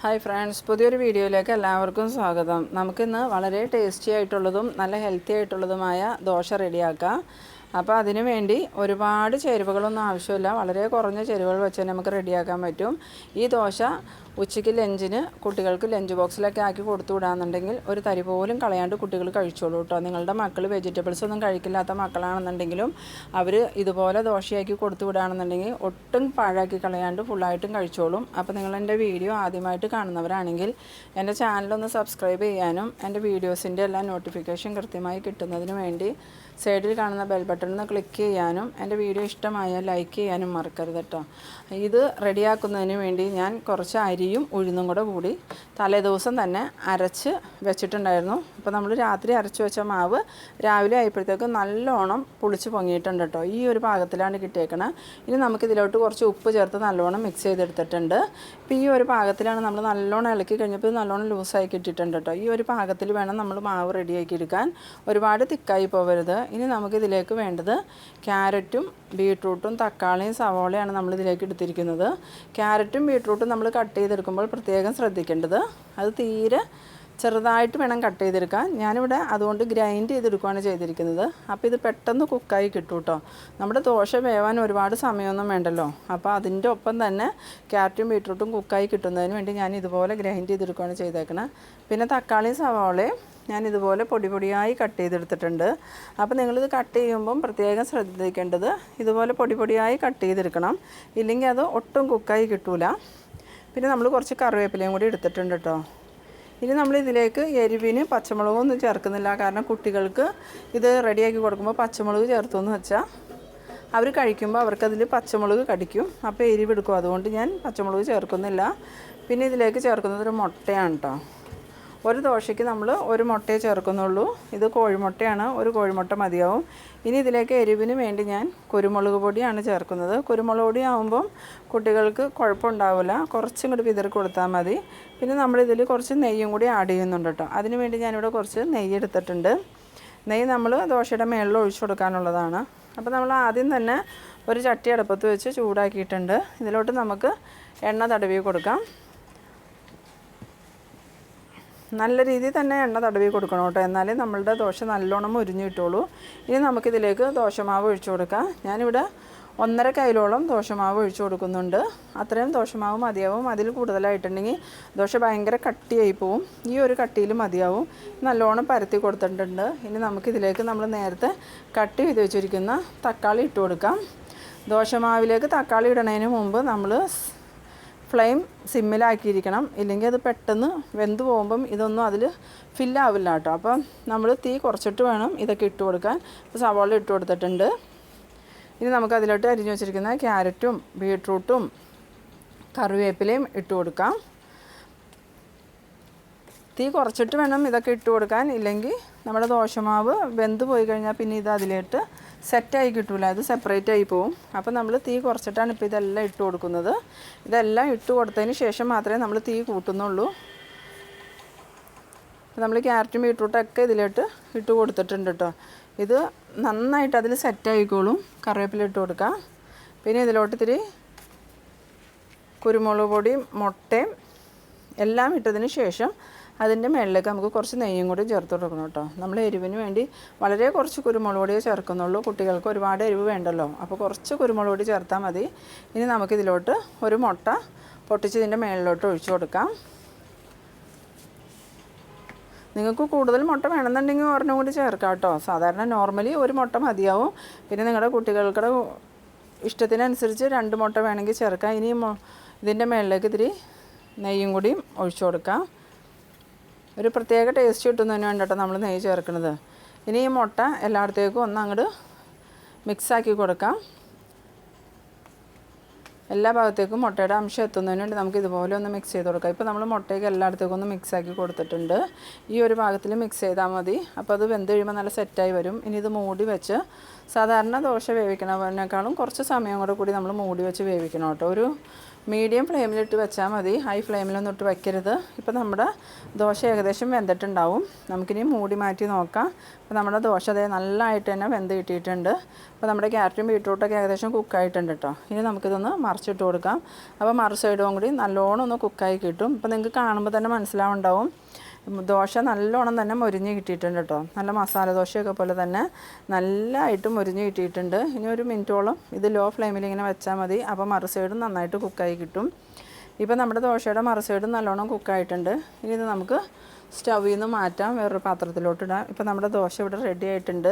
Hi friends പുതിയൊരു വീഡിയോയിലേക്ക് എല്ലാവർക്കും സ്വാഗതം. നമുക്കിന്ന് വളരെ ടേസ്റ്റി ആയിട്ടുള്ളതും നല്ല ഹെൽത്തി ആയിട്ടുള്ളതുമായ ദോശ റെഡിയാക്കാം. അപ്പോൾ അതിനു വേണ്ടി ഒരുപാട് ചേരുവകളൊന്നും ആവശ്യമില്ല. വളരെ കുറഞ്ഞ ചേരുവകൾ വെച്ച് നമുക്ക് റെഡിയാക്കാൻ പറ്റും. ഈ ദോശ ഉച്ചയ്ക്ക് ലഞ്ചിന് കുട്ടികൾക്ക് ലഞ്ച് ബോക്സിലൊക്കെ ആക്കി കൊടുത്തു വിടാന്നുണ്ടെങ്കിൽ ഒരു തരി പോലും കളയാണ്ട് കുട്ടികൾ കഴിച്ചോളൂ കേട്ടോ. നിങ്ങളുടെ മക്കൾ വെജിറ്റബിൾസ് ഒന്നും കഴിക്കില്ലാത്ത മക്കളാണെന്നുണ്ടെങ്കിലും അവർ ഇതുപോലെ ദോശയാക്കി കൊടുത്തു വിടുകയാണെന്നുണ്ടെങ്കിൽ ഒട്ടും പാഴാക്കി കളയാണ്ട് ഫുള്ളായിട്ടും കഴിച്ചോളും. അപ്പോൾ നിങ്ങൾ എന്റെ വീഡിയോ ആദ്യമായിട്ട് കാണുന്നവരാണെങ്കിൽ എന്റെ ചാനലൊന്ന് സബ്സ്ക്രൈബ് ചെയ്യാനും എന്റെ വീഡിയോസിന്റെ എല്ലാ നോട്ടിഫിക്കേഷൻ കൃത്യമായി കിട്ടുന്നതിന് വേണ്ടി സൈഡിൽ കാണുന്ന ബെൽ ബട്ടൺ ഒന്ന് ക്ലിക്ക് ചെയ്യാനും എന്റെ വീഡിയോ ഇഷ്ടമായാൽ ലൈക്ക് ചെയ്യാനും മറക്കരുത് കേട്ടോ. ഇത് റെഡിയാക്കുന്നതിന് വേണ്ടി ഞാൻ കുറച്ച് അരിയും ഉഴുന്നും കൂടെ കൂടി തലേദിവസം തന്നെ അരച്ച് വെച്ചിട്ടുണ്ടായിരുന്നു. അപ്പോൾ നമ്മൾ രാത്രി അരച്ച് വെച്ച മാവ് രാവിലെ ആയപ്പോഴത്തേക്കും നല്ലോണം പുളിച്ച് പൊങ്ങിയിട്ടുണ്ട് കേട്ടോ. ഈ ഒരു പാകത്തിലാണ് കിട്ടിയേക്കണത് ഇനി നമുക്കിതിലോട്ട് കുറച്ച് ഉപ്പ് ചേർത്ത് നല്ലോണം മിക്സ് ചെയ്തെടുത്തിട്ടുണ്ട്. ഇപ്പോൾ ഈ ഒരു പാകത്തിലാണ് നമ്മൾ നല്ലോണം ഇളക്കി കഴിഞ്ഞപ്പോൾ നല്ലോണം ലൂസായി കിട്ടിയിട്ടുണ്ട് കേട്ടോ. ഈ ഒരു പാകത്തിൽ വേണം നമ്മൾ മാവ് റെഡിയാക്കി എടുക്കാൻ. ഒരുപാട് തിക്കായി പോകരുത് ഇനി നമുക്കിതിലേക്ക് വേണ്ടത് ക്യാരറ്റും ബീട്രൂട്ടും തക്കാളിയും സവോളയാണ് നമ്മൾ ഇതിലേക്ക് എടുത്തിരിക്കുന്നത്. ക്യാരറ്റും ബീട്രൂട്ടും നമ്മൾ കട്ട് ചെയ്തെടുക്കുമ്പോൾ പ്രത്യേകം ശ്രദ്ധിക്കേണ്ടത് അത് തീരെ ചെറുതായിട്ട് വേണം കട്ട് ചെയ്തെടുക്കാൻ. ഞാനിവിടെ അതുകൊണ്ട് ഗ്രൈൻഡ് ചെയ്തെടുക്കുകയാണ് ചെയ്തിരിക്കുന്നത്. അപ്പോൾ ഇത് പെട്ടെന്ന് കുക്കായി കിട്ടും കേട്ടോ നമ്മുടെ ദോശ വേവാൻ ഒരുപാട് സമയമൊന്നും വേണ്ടല്ലോ. അപ്പോൾ അതിന്റെ ഒപ്പം തന്നെ ക്യാരറ്റും ബീട്രൂട്ടും കുക്കായി കിട്ടുന്നതിന് വേണ്ടി ഞാൻ ഇതുപോലെ ഗ്രൈൻഡ് ചെയ്തെടുക്കുകയാണ് ചെയ്തേക്കണേ. പിന്നെ തക്കാളിയും സവാളയും ഞാൻ ഇതുപോലെ പൊടി പൊടിയായി കട്ട് ചെയ്തെടുത്തിട്ടുണ്ട്. അപ്പോൾ നിങ്ങളിത് കട്ട് ചെയ്യുമ്പം പ്രത്യേകം ശ്രദ്ധിക്കേണ്ടത് ഇതുപോലെ പൊടി പൊടിയായി കട്ട് ചെയ്തെടുക്കണം. ഇല്ലെങ്കിൽ അത് ഒട്ടും കുക്കായി കിട്ടൂല. പിന്നെ നമ്മൾ കുറച്ച് കറിവേപ്പിലയും കൂടി എടുത്തിട്ടുണ്ട് കേട്ടോ ഇനി നമ്മൾ ഇതിലേക്ക് എരിവിന് പച്ചമുളകൊന്നും ചേർക്കുന്നില്ല. കാരണം കുട്ടികൾക്ക് ഇത് റെഡിയാക്കി കൊടുക്കുമ്പോൾ പച്ചമുളക് ചേർത്തു എന്ന് വെച്ചാൽ അവർ കഴിക്കുമ്പോൾ അവർക്കതിൽ പച്ചമുളക് കടിക്കും. അപ്പോൾ എരിവെടുക്കും. അതുകൊണ്ട് ഞാൻ പച്ചമുളക് ചേർക്കുന്നില്ല. പിന്നെ ഇതിലേക്ക് ചേർക്കുന്നത് ഒരു മുട്ടയാണ് കേട്ടോ ഒരു ദോശയ്ക്ക് നമ്മൾ ഒരു മുട്ടയെ ചേർക്കുന്നുള്ളൂ. ഇത് കോഴിമുട്ടയാണ്. ഒരു കോഴിമുട്ട മതിയാവും. ഇനി ഇതിലേക്ക് എരിവിന് വേണ്ടി ഞാൻ കുരുമുളക് പൊടിയാണ് ചേർക്കുന്നത്. കുരുമുളക് പൊടി ആകുമ്പം കുട്ടികൾക്ക് കുഴപ്പമുണ്ടാവില്ല. കുറച്ചും കൂടി വിതറി കൊടുത്താൽ മതി. പിന്നെ നമ്മളിതിൽ കുറച്ച് നെയ്യും കൂടി ആഡ് ചെയ്യുന്നുണ്ട് കേട്ടോ അതിന് വേണ്ടി ഞാനിവിടെ കുറച്ച് നെയ്യ് എടുത്തിട്ടുണ്ട്. നെയ്യ് നമ്മൾ ദോശയുടെ മേളിൽ ഒഴിച്ചു കൊടുക്കാനുള്ളതാണ്. അപ്പോൾ നമ്മൾ ആദ്യം തന്നെ ഒരു ചട്ടി അടുപ്പത്ത് വെച്ച് ചൂടാക്കിയിട്ടുണ്ട്. ഇതിലോട്ട് നമുക്ക് എണ്ണ തടവി കൊടുക്കാം. നല്ല രീതിയിൽ തന്നെ എണ്ണ തടവി കൊടുക്കണം കേട്ടോ. എന്നാലേ നമ്മളുടെ ദോശ നല്ലോണം മുരിഞ്ഞു കിട്ടുള്ളൂ ഇനി നമുക്കിതിലേക്ക് ദോശമാവ് ഒഴിച്ചു കൊടുക്കാം. ഞാനിവിടെ ഒന്നര കൈലോളം ദോശമാവ് ഒഴിച്ചു കൊടുക്കുന്നുണ്ട്. അത്രയും ദോശമാവ് മതിയാവും. അതിൽ കൂടുതലായിട്ടുണ്ടെങ്കിൽ ദോശ ഭയങ്കര കട്ടിയായി പോവും. ഈ ഒരു കട്ടിയിൽ മതിയാവും. നല്ലോണം പരത്തി കൊടുത്തിട്ടുണ്ട്. ഇനി നമുക്കിതിലേക്ക് നമ്മൾ നേരത്തെ കട്ടി ചെയ്ത് വെച്ചിരിക്കുന്ന തക്കാളി ഇട്ട് കൊടുക്കാം. ദോശമാവിലേക്ക് തക്കാളി ഇടുന്നതിന് മുമ്പ് നമ്മൾ ഫ്ലെയിം സിമ്മിലാക്കിയിരിക്കണം. ഇല്ലെങ്കിൽ അത് പെട്ടെന്ന് വെന്ത് പോകുമ്പം ഇതൊന്നും അതിൽ ഫില്ലാവില്ല കേട്ടോ. അപ്പം നമ്മൾ തീ കുറച്ചിട്ട് വേണം ഇതൊക്കെ ഇട്ട് കൊടുക്കാൻ. ഇപ്പോൾ സവാള ഇട്ട് കൊടുത്തിട്ടുണ്ട്. ഇനി നമുക്ക് അതിലോട്ട് അരിഞ്ഞു വെച്ചിരിക്കുന്ന ക്യാരറ്റും ബീട്രൂട്ടും കറിവേപ്പിലയും ഇട്ട് കൊടുക്കാം. തീ കുറച്ചിട്ട് വേണം ഇതൊക്കെ ഇട്ട് കൊടുക്കാൻ. ഇല്ലെങ്കിൽ നമ്മുടെ ദോശമാവ് വെന്ത് പോയി കഴിഞ്ഞാൽ പിന്നെ ഇത് അതിലേട്ട് സെറ്റായി കിട്ടില്ല അത് സെപ്പറേറ്റ് ആയി പോവും. അപ്പോൾ നമ്മൾ തീ കുറച്ചിട്ടാണ് ഇപ്പോൾ ഇതെല്ലാം ഇട്ട് കൊടുക്കുന്നത്. ഇതെല്ലാം ഇട്ട് കൊടുത്തതിന് ശേഷം മാത്രമേ നമ്മൾ തീ കൂട്ടുന്നുള്ളൂ. നമ്മൾ ക്യാരറ്റും ബീട്രൂട്ടൊക്കെ ഇതിലോട്ട് ഇട്ട് കൊടുത്തിട്ടുണ്ട് കേട്ടോ. ഇത് നന്നായിട്ട് അതിൽ സെറ്റായിക്കോളും കറിവേപ്പില ഇട്ട് കൊടുക്കാം. പിന്നെ ഇതിലോട്ട് ഇത്തിരി കുരുമുളക് പൊടിയും മുട്ടയും എല്ലാം ഇട്ടതിന് ശേഷം അതിന്റെ മുകളിലേക്ക് നമുക്ക് കുറച്ച് നെയ്യും കൂടി ചേർത്ത് കൊടുക്കണം കേട്ടോ. നമ്മൾ എരിവിന് വേണ്ടി വളരെ കുറച്ച് കുരുമുളക് പൊടിയേ ചേർക്കുന്നുള്ളൂ. കുട്ടികൾക്ക് ഒരുപാട് എരിവ് വേണ്ടല്ലോ. അപ്പോൾ കുറച്ച് കുരുമുളക് പൊടി ചേർത്താൽ മതി. ഇനി നമുക്കിതിലോട്ട് ഒരു മുട്ട പൊട്ടിച്ചതിന്റെ മുകളിലോട്ട് ഒഴിച്ചു കൊടുക്കാം. നിങ്ങൾക്ക് കൂടുതൽ മുട്ട വേണമെന്നുണ്ടെങ്കിൽ ഒരെണ്ണം കൂടി ചേർക്കാം കേട്ടോ. സാധാരണ നോർമലി ഒരു മുട്ട മതിയാവും. പിന്നെ നിങ്ങളുടെ കുട്ടികൾക്കുടെ ഇഷ്ടത്തിനനുസരിച്ച് രണ്ട് മുട്ട വേണമെങ്കിൽ ചേർക്കാം. ഇനി ഇതിന്റെ മുകളിലേക്ക് ഇത്തിരി നെയ്യും കൂടിയും ഒഴിച്ചു കൊടുക്കാം. ഒരു പ്രത്യേക ടേസ്റ്റ് കിട്ടുന്നതിന് വേണ്ടിയിട്ടോ നമ്മൾ നെയ്യ് ചേർക്കുന്നത്. ഇനി ഈ മുട്ട എല്ലായിടത്തേക്കും ഒന്ന് അങ്ങോട്ട് മിക്സാക്കി കൊടുക്കാം. എല്ലാ ഭാഗത്തേക്കും മുട്ടയുടെ അംശം എത്തുന്നതിന് വേണ്ടി നമുക്ക് ഇതുപോലെ ഒന്ന് മിക്സ് ചെയ്ത് കൊടുക്കാം. ഇപ്പോൾ നമ്മൾ മുട്ടയൊക്കെ എല്ലായിടത്തേക്കും ഒന്ന് മിക്സാക്കി കൊടുത്തിട്ടുണ്ട്. ഈ ഒരു ഭാഗത്തിൽ മിക്സ് ചെയ്താൽ മതി. അപ്പോൾ അത് വെന്ത് കഴിയുമ്പോൾ നല്ല സെറ്റായി വരും. ഇനി ഇത് മൂടി വെച്ച് സാധാരണ ദോശ വേവിക്കണതിനേക്കാളും കുറച്ച് സമയം കൂടെ കൂടി നമ്മൾ മൂടി വെച്ച് വേവിക്കണം കേട്ടോ. ഒരു മീഡിയം ഫ്ലെയിമിലിട്ട് വെച്ചാൽ മതി. ഹൈ ഫ്ലെയിമിലൊന്നും ഇട്ട് വയ്ക്കരുത് ഇപ്പോൾ നമ്മുടെ ദോശ ഏകദേശം വെന്തിട്ടുണ്ടാവും. നമുക്കിനി മൂടി മാറ്റി നോക്കാം. അപ്പോൾ നമ്മുടെ ദോശ അതേ നല്ലതായിട്ട് തന്നെ വെന്ത് കിട്ടിയിട്ടുണ്ട്. അപ്പോൾ നമ്മുടെ ക്യാരറ്റും ബീട്രൂട്ടൊക്കെ ഏകദേശം കുക്കായിട്ടുണ്ട് കേട്ടോ. ഇനി നമുക്കിതൊന്ന് മറിച്ചിട്ട് കൊടുക്കാം. അപ്പോൾ മറു സൈഡും കൂടി നല്ലോണം ഒന്ന് കുക്കായി കിട്ടും. അപ്പോൾ നിങ്ങൾക്ക് കാണുമ്പോൾ തന്നെ മനസ്സിലാവുണ്ടാവും. ദോശ നല്ലോണം തന്നെ മൊരിഞ്ഞ് കിട്ടിയിട്ടുണ്ട് കേട്ടോ. നല്ല മസാല ദോശയൊക്കെ പോലെ തന്നെ നല്ലതായിട്ട് മൊരിഞ്ഞ് കിട്ടിയിട്ടുണ്ട്. ഇനി ഒരു മിനിറ്റോളം ഇത് ലോ ഫ്ലെയിമിൽ ഇങ്ങനെ വെച്ചാൽ മതി. അപ്പോൾ മറു സൈഡും നന്നായിട്ട് കുക്കായി കിട്ടും. ഇപ്പോൾ നമ്മുടെ ദോശയുടെ മറു സൈഡും നല്ലോണം കുക്കായിട്ടുണ്ട് ഇനി ഇത് നമുക്ക് സ്റ്റൗവിൽ നിന്ന് മാറ്റാം വേറൊരു പാത്രത്തിലോട്ട് ഇടാം ഇപ്പോൾ നമ്മുടെ ദോശ ഇവിടെ റെഡി ആയിട്ടുണ്ട്.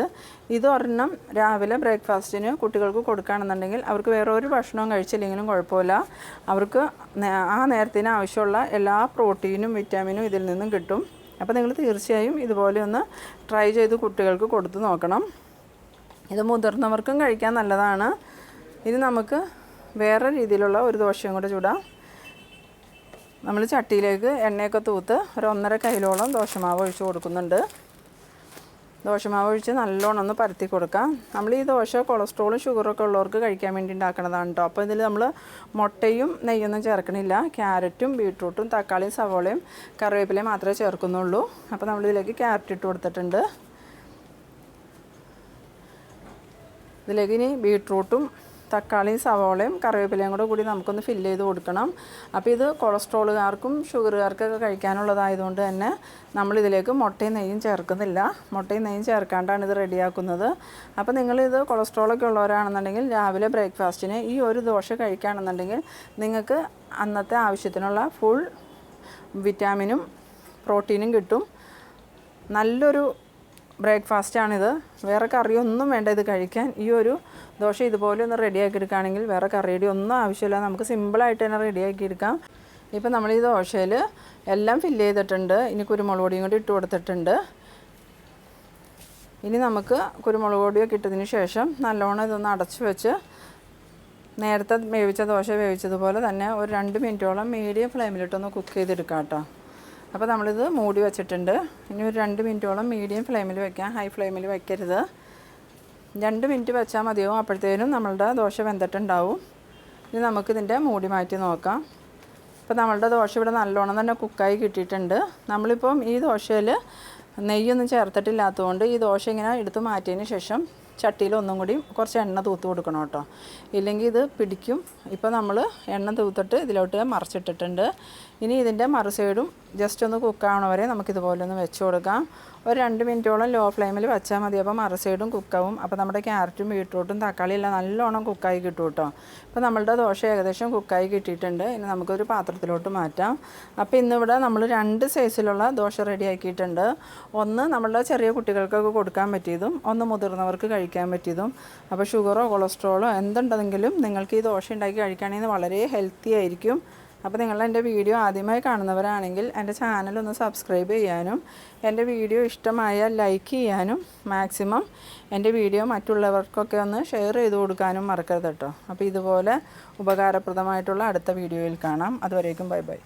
ഇത് ഒരെണ്ണം രാവിലെ ബ്രേക്ക്ഫാസ്റ്റിന് കുട്ടികൾക്ക് കൊടുക്കുകയാണെന്നുണ്ടെങ്കിൽ അവർക്ക് വേറെ ഒരു ഭക്ഷണവും കഴിച്ചില്ലെങ്കിലും കുഴപ്പമില്ല. അവർക്ക് ആ നേരത്തിന് ആവശ്യമുള്ള എല്ലാ പ്രോട്ടീനും വിറ്റാമിനും ഇതിൽ നിന്നും കിട്ടും. അപ്പോൾ നിങ്ങൾ തീർച്ചയായും ഇതുപോലെ ഒന്ന് ട്രൈ ചെയ്ത് കുട്ടികൾക്ക് കൊടുത്തു നോക്കണം. ഇത് മുതിർന്നവർക്കും കഴിക്കാൻ നല്ലതാണ്. ഇത് നമുക്ക് വേറെ രീതിയിലുള്ള ഒരു ദോശയും കൂടെ ചൂടാം. നമ്മൾ ചട്ടിയിലേക്ക് എണ്ണയൊക്കെ തൂത്ത് ഒരു ഒന്നര കൈലോളം ദോശമാവ് ഒഴിച്ച് കൊടുക്കുന്നുണ്ട്. ദോശമാവ് ഒഴിച്ച് നല്ലോണം ഒന്ന് പരത്തി കൊടുക്കാം. നമ്മൾ ഈ ദോശ കൊളസ്ട്രോളും ഷുഗറൊക്കെ ഉള്ളവർക്ക് കഴിക്കാൻ വേണ്ടി ഉണ്ടാക്കുന്നതാണ് കേട്ടോ അപ്പോൾ ഇതിൽ നമ്മൾ മുട്ടയും നെയ്യൊന്നും ചേർക്കണില്ല. ക്യാരറ്റും ബീട്രൂട്ടും തക്കാളിയും സവോളയും കറിവേപ്പിലയും മാത്രമേ ചേർക്കുന്നുള്ളൂ. അപ്പോൾ നമ്മളിതിലേക്ക് ക്യാരറ്റ് ഇട്ട് കൊടുത്തിട്ടുണ്ട്. ഇതിലേക്ക് ഇനി ബീട്രൂട്ടും തക്കാളിയും സവോളയും കറിവേപ്പിലയും കൂടെ കൂടി നമുക്കൊന്ന് ഫില്ല് ചെയ്ത് കൊടുക്കണം. അപ്പോൾ ഇത് കൊളസ്ട്രോളുകാർക്കും ഷുഗറുകാർക്കൊക്കെ കഴിക്കാനുള്ളതായതുകൊണ്ട് തന്നെ നമ്മളിതിലേക്ക് മുട്ടയും നെയ്യും ചേർക്കുന്നില്ല. മുട്ടയും നെയ്യും ചേർക്കാണ്ടാണ് ഇത് റെഡിയാക്കുന്നത്. അപ്പോൾ നിങ്ങളിത് കൊളസ്ട്രോളൊക്കെ ഉള്ളവരാണെന്നുണ്ടെങ്കിൽ രാവിലെ ബ്രേക്ക്ഫാസ്റ്റിന് ഈ ഒരു ദോശ കഴിക്കുകയാണെന്നുണ്ടെങ്കിൽ നിങ്ങൾക്ക് അന്നത്തെ ആവശ്യത്തിനുള്ള ഫുൾ വിറ്റാമിനും പ്രോട്ടീനും കിട്ടും. നല്ലൊരു ബ്രേക്ക്ഫാസ്റ്റാണിത്. വേറെ കറിയൊന്നും വേണ്ട ഇത് കഴിക്കാൻ. ഈ ഒരു ദോശ ഇതുപോലെ ഒന്ന് റെഡിയാക്കി എടുക്കുകയാണെങ്കിൽ വേറെ കറിയുടെ ഒന്നും ആവശ്യമില്ല. നമുക്ക് സിമ്പിളായിട്ട് തന്നെ റെഡിയാക്കി എടുക്കാം ഇപ്പം നമ്മൾ ഈ ദോശയിൽ എല്ലാം ഫില്ല് ചെയ്തിട്ടുണ്ട്. ഇനി കുരുമുളക് പൊടിയും കൂടി ഇട്ട് കൊടുത്തിട്ടുണ്ട്. ഇനി നമുക്ക് കുരുമുളക് പൊടിയൊക്കെ ഇട്ടതിന് ശേഷം നല്ലോണം ഇതൊന്ന് അടച്ചു വെച്ച് നേരത്തെ വേവിച്ച ദോശ വേവിച്ചതുപോലെ തന്നെ ഒരു രണ്ട് മിനിറ്റോളം മീഡിയം ഫ്ലെയിമിലിട്ടൊന്ന് കുക്ക് ചെയ്തെടുക്കാം കേട്ടോ. അപ്പോൾ നമ്മളിത് മൂടി വെച്ചിട്ടുണ്ട്. ഇനി ഒരു രണ്ട് മിനിറ്റോളം മീഡിയം ഫ്ലെയിമിൽ വെക്കാം. ഹൈ ഫ്ലെയിമിൽ വെക്കരുത്. രണ്ട് മിനിറ്റ് വെച്ചാൽ മതിയാവും. അപ്പോഴത്തേനും നമ്മളുടെ ദോശ വെന്തിട്ടുണ്ടാവും. ഇനി നമുക്കിതിന്റെ മൂടി മാറ്റി നോക്കാം. ഇപ്പോൾ നമ്മളുടെ ദോശ ഇവിടെ നല്ലോണം തന്നെ കുക്കായി കിട്ടിയിട്ടുണ്ട്. നമ്മളിപ്പം ഈ ദോശയിൽ നെയ്യൊന്നും ചേർത്തിട്ടില്ലാത്തതുകൊണ്ട് ഈ ദോശ ഇങ്ങനെ എടുത്ത് മാറ്റിയതിന് ശേഷം ചട്ടിയിൽ ഒന്നും കൂടി കുറച്ച് എണ്ണ തൂത്ത് കൊടുക്കണം കേട്ടോ. ഇല്ലെങ്കിൽ ഇത് പിടിക്കും. ഇപ്പോൾ നമ്മൾ എണ്ണ തൂത്തിട്ട് ഇതിലോട്ട് മറിച്ചിട്ടിട്ടുണ്ട്. ഇനി ഇതിന്റെ മറു സൈഡും ജസ്റ്റ് ഒന്ന് കുക്കാവണ വരെ നമുക്കിതുപോലെ ഒന്ന് വെച്ച് കൊടുക്കാം. ഒരു രണ്ട് മിനിറ്റോളം ലോ ഫ്ലെയിമിൽ വെച്ചാൽ മതി. അപ്പോൾ മറു സൈഡും കുക്കാവും അപ്പോൾ നമ്മുടെ ക്യാരറ്റും ബീട്രൂട്ടും തക്കാളിയും എല്ലാം നല്ലോണം കുക്കായി കിട്ടും കേട്ടോ അപ്പോൾ നമ്മളുടെ ദോശ ഏകദേശം കുക്കായി കിട്ടിയിട്ടുണ്ട്. ഇനി നമുക്കൊരു പാത്രത്തിലോട്ട് മാറ്റാം. അപ്പോൾ ഇന്നിവിടെ നമ്മൾ രണ്ട് സൈസിലുള്ള ദോശ റെഡിയാക്കിയിട്ടുണ്ട് ഒന്ന് നമ്മളുടെ ചെറിയ കുട്ടികൾക്കൊക്കെ കൊടുക്കാൻ പറ്റിയതും ഒന്ന് മുതിർന്നവർക്ക് കഴിക്കാൻ പറ്റിയതും. അപ്പോൾ ഷുഗറോ കൊളസ്ട്രോളോ എന്തുണ്ടെങ്കിലും നിങ്ങൾക്ക് ഈ ദോശ ഉണ്ടാക്കി കഴിക്കുകയാണെങ്കിൽ വളരെ ഹെൽത്തി ആയിരിക്കും. അപ്പോൾ നിങ്ങൾ എന്റെ വീഡിയോ ആദ്യമായി കാണുന്നവരാണെങ്കിൽ എന്റെ ചാനൽ ഒന്ന് സബ്സ്ക്രൈബ് ചെയ്യാനും എന്റെ വീഡിയോ ഇഷ്ടമായാൽ ലൈക്ക് ചെയ്യാനും മാക്സിമം എന്റെ വീഡിയോ മറ്റുള്ളവർക്കൊക്കെ ഒന്ന് ഷെയർ ചെയ്ത് കൊടുക്കാനും മറക്കരുത് കേട്ടോ. അപ്പോൾ ഇതുപോലെ ഉപകാരപ്രദമായിട്ടുള്ള അടുത്ത വീഡിയോയിൽ കാണാം. അതുവരേക്കും ബൈ ബൈ.